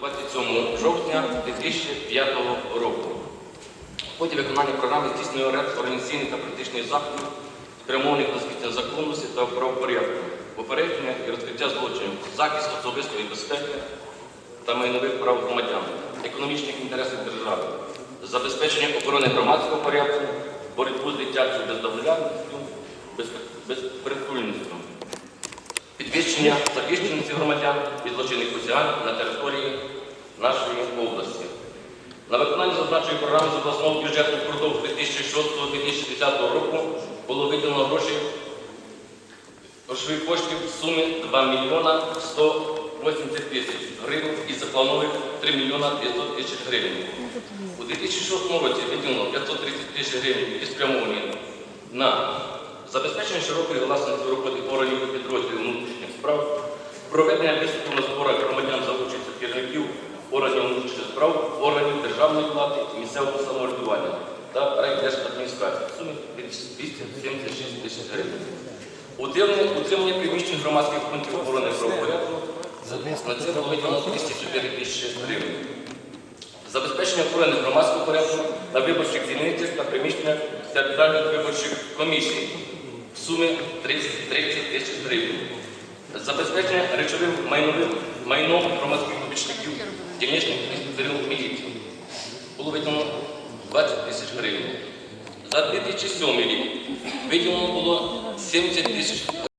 27 жовтня 2005 року. В ході виконання програми здійснює ряд організаційних та політичних заходів, спрямованих на зміцнення законності та правопорядку, попередження і розкриття злочинів, захист особистої безпеки та майнових прав громадян, економічних інтересів держави, забезпечення охорони громадського порядку, боротьбу з дитячою бездоглядністю, без- безпритульністю, підвищення захищеності громадян від злочинних посягань на території нашої області. На виконання зазначеної програми з обласного бюджету впродовж 2006-2010 року було виділено гроші грошових коштів в сумі 2 мільйона 180 тисяч гривень і запланованих 3 мільйона 500 тисяч гривень. У 2006 році виділено 530 тисяч гривень, які спрямовані на забезпечення широкої власності роботи органів підрозділів внутрішніх справ, проведення виступу на зборах громадян за участю керівників органів внутрішніх справ, органів державної влади і місцевого самоврядування та райдержадміністрації. В сумі 276 тисяч гривень. Утримання, утримання приміщень громадських пунктів охорони правопорядку. На це було виділено 204 тисячі гривень. Забезпечення охорони громадського порядку на виборчих дільницях та приміщеннях територіальних виборчих комісій 30, 30 тисяч гривень. Забезпечення речовим майновим майном громадських помічників дільничних інспекторів міліції було виділено 20 тисяч гривень. За 2007 рік виділено було 70 тисяч